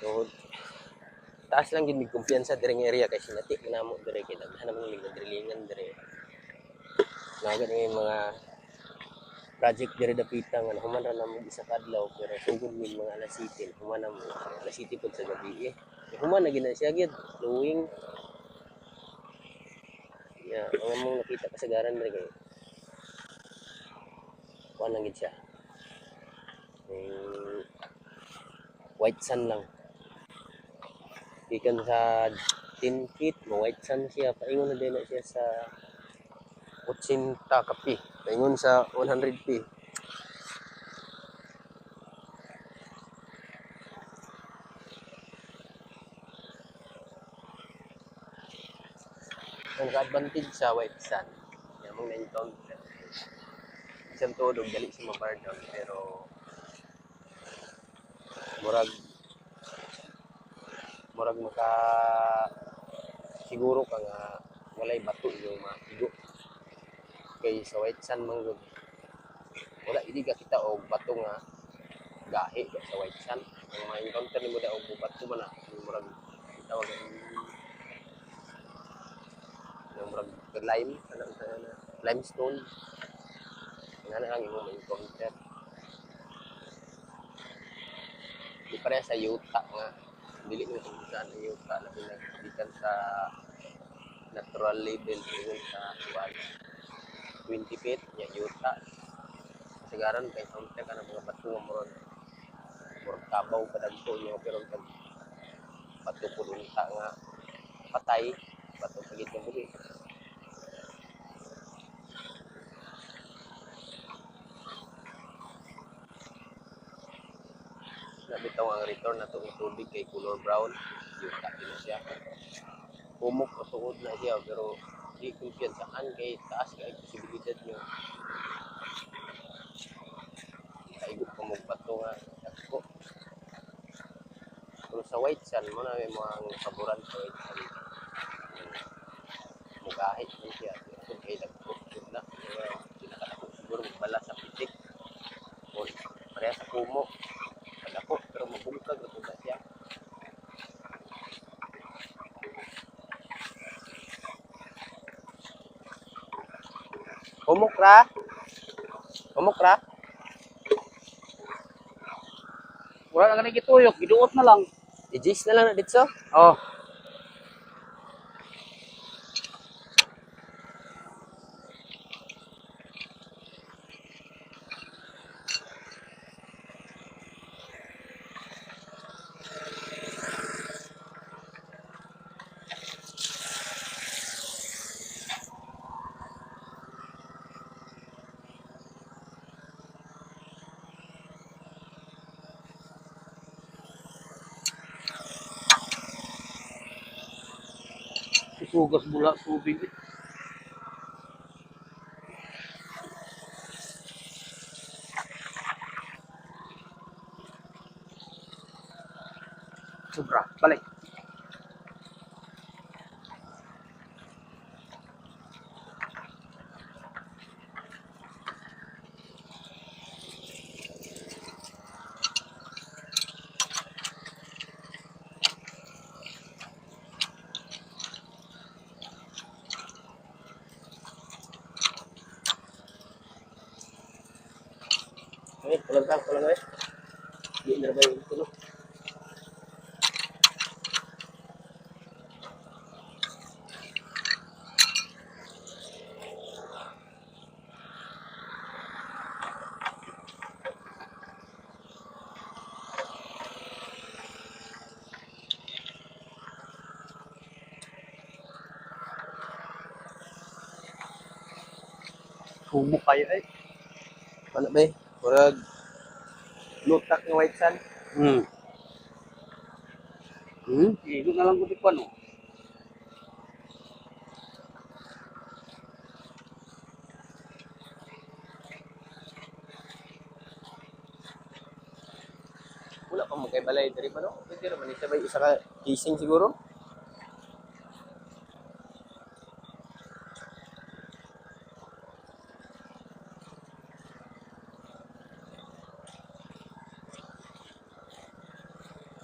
So, taas lang gid kumpiyansa diri nga area kay sinati namo diri kay daghan naman mig drillingan diri. Naga ni mga project diri dapita nga human ra namo isa kadlaw pero sugod mi mga alas 7 human namo alas 7 pud sa gabi eh. Human na gina siya gid flowing. Ya, ang mong nakita kasagaran diri kay kuan lang gid siya. Eh, white sun lang. Ikan sa 10 feet, mo white sun siya. Paingon na din na siya sa 80 kapi. Paingon sa 100 p. Ang advantage sa white sun, yan mong na-encounter. Isang todo, dali sa mabar down, pero murag murag maka siguro ka nga walay bato yung maigo kay sa white sand man gud wala hindi ka kita og bato nga gahi sa white sand. Ang ma-encounter nimo da og bato man na murag tawag ang yung murag lime ano sa limestone. Nga na lang imong ma-encounter di pareha sa yuta nga dili mo saan ang yuta na pinagdikan sa natural level ingon sa kuwan 20 feet nya yuta. Kasagaran kay kaunti ka ng mga bato nga moron moron kabaw kadagko niya pero kag bato po unta nga. Patay. Bato pagit ng buli nabitaw ang return na itong tubig kay color brown. Yung taki na siya. Umok o tuod na siya pero di kumpiyansaan kay taas kay posibilidad nyo kaigot pa mong bato nga dagko. Pero sa white sand mo na may mga kaburan sa white sand. Mugahit mo siya. Kung kay dagko. Yun na. Pinakalako siguro magbala sa pitik. O pareha sa kumo Kadako, pero mabungkag na po ba siya? Umukra? Umukra? Wala na ganun gituyok, giduot na lang. I-jis na lang na dito. Oh. sugas mula tubig. Sobra, balik. Ay, kulang ka, kulang ka. Di na ba yung tulo? Sumo kayo eh. Ano ba eh? Murag lutak ng white sand. Hmm. Hmm? Igo na lang ko di pa no. Wala pa mo kay balay diri ba no? Pwede naman isa ba isa ka casing siguro?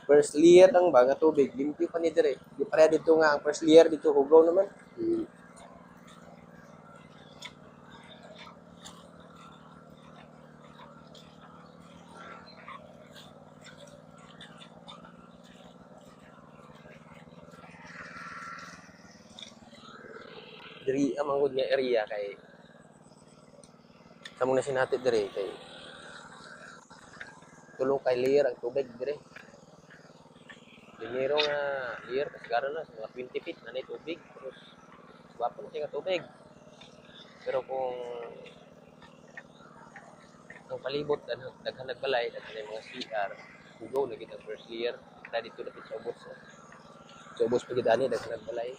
First layer lang ba nga tubig limpyo pa ni dire di pareha dito nga. Ang first layer dito hugaw naman. Hmm. diri ang mangod nga area kay sa muna sinati dire kay tulo kay layer ang tubig dire dinero nga layer kasi karon na mga 20 feet na na tubig terus wapo na siya tubig. Pero kung ang palibot daghan nagbalay daghan na yung mga CR hugaw na kita first layer na dito lapit sa ubos oh. sa ubos pa gid ani daghan nagbalay.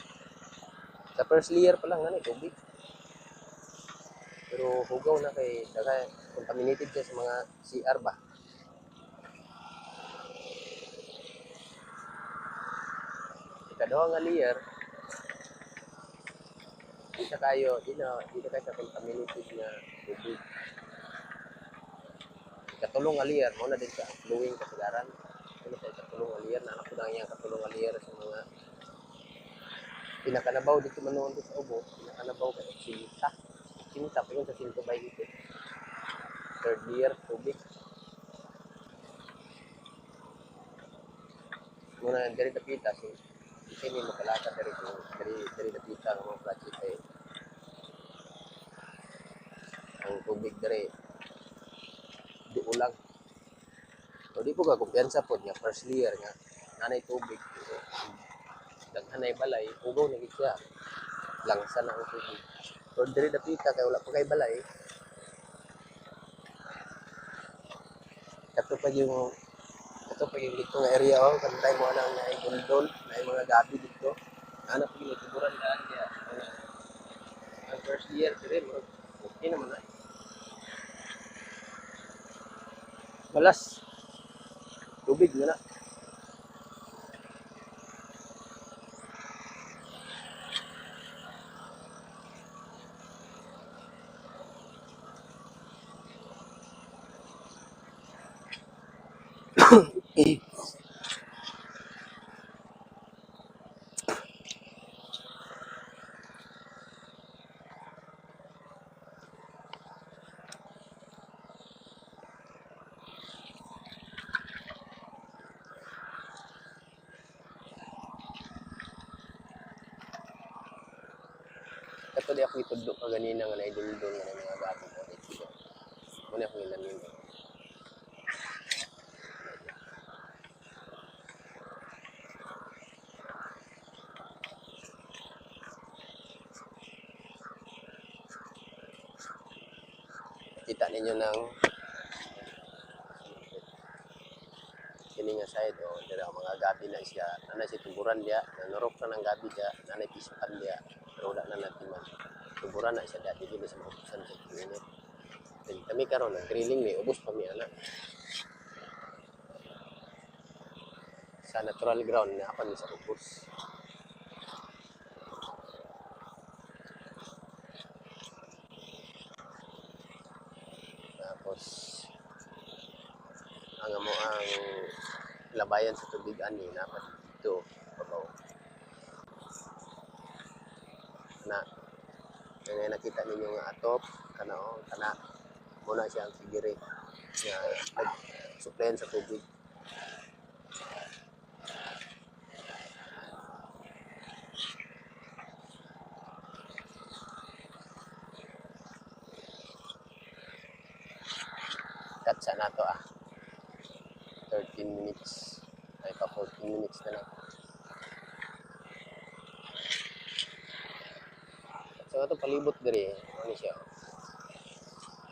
Sa first layer pa lang ano tubig. Pero hugaw na kay daghan contaminated siya sa mga CR ba ikaduha nga layer di na kayo di na di na kayo sa contaminated nga tubig katulong nga layer mo na din sa flowing kasagaran ano sa katulong nga layer na anak ko na nga katulong nga layer sa mga pinakanabaw dito manoon sa ubo pinakanabaw kay sinta sinta pa yun sa sinto by dito third year tubig muna dari tapita si sini makalaka dari dari dari tapita ng mga project ay ang tubig dari di ulang so di po ka kumpiyansa po nga first layer nga nanay tubig. Daghanay balay ugaw na siya. Langsa na ang tubig. So diri dapita kay wala pa kay kato pa yung kato pa yung dito nga area oh. Kantay mo na nga igundol na mga gabi dito. Ana pa yung tiburan daan niya ang first year dire mo okay naman na balas. Tubig na na Di ako itudlo ka ganina nga naidulidol nga na mga gabi mo dito. Muna akong ilanin. Kita ninyo ng kini nga side o dira mga gabi na siya nana si tuburan dia nanurok na ng gabi dia nanay pisukan dia pero wala na natiman tuburan na siya dati dili sa mahutusan sa minute then kami karon nag grilling ni ubos pa mi ana sa natural ground na ako sa ubos. Tapos ang amo ang labayan sa tubig ani dapat dito babaw na nga nakita ninyo nga atop kana o kana muna siya ang sigiri nga nag supply sa tubig. Cut sa nato ah. 13 minutes. Ay pa 14 minutes na lang so ito palibot diri. Ano siya?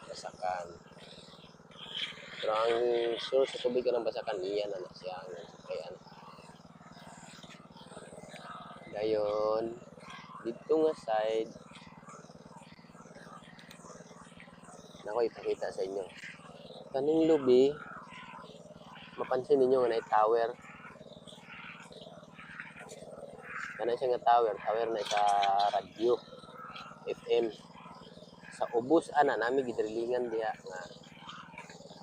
Basakan. Pero ang source sa tubig ng basakan iyan na na siya ang gayon dito nga side. Nako ipakita sa inyo. Kaning lubi mapansin ninyo nga na tower. Kana siya nga tower tower na sa radyo FM sa ubos ana nami gidrilingan diha nga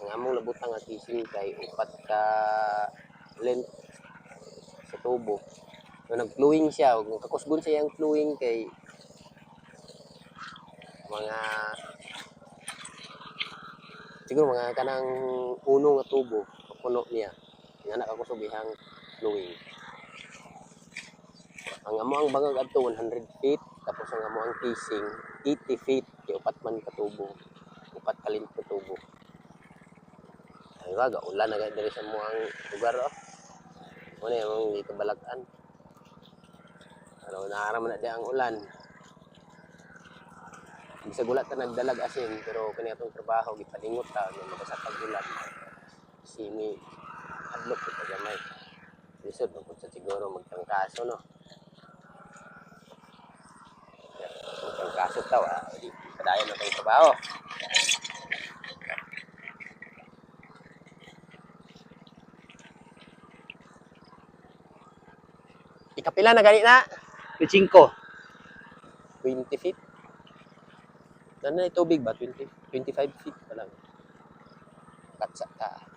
ang among labutang nga kising kay upat ka length sa tubo. So nag-flowing siya, ug kakusgon siya yung flowing kay mga siguro mga kanang uno nga tubo puno niya. Nga nakakusog ihang flowing. Ang amo ang bangag adto 100 feet tapos ang amo ang casing 80 feet kay upat man ka tubo upat kalin ka tubo ay ba ulan na diri sa mo ang lugar oh mo na yung dito balagan ano naaraman na di ang ulan Bisa gulat ta nagdalag asin pero kani atong trabaho gipalingot ta nga mabasa pag ulan. Sini adlok kita gamay. Lisod mo sa siguro magtangkaso no. Magtangkaso taw ah. Di kadayon na tayong trabaho. Ikapila na gani na? 5. 20 feet. Ano na tubig ba? 20, 25 feet pa lang. Katsa ka.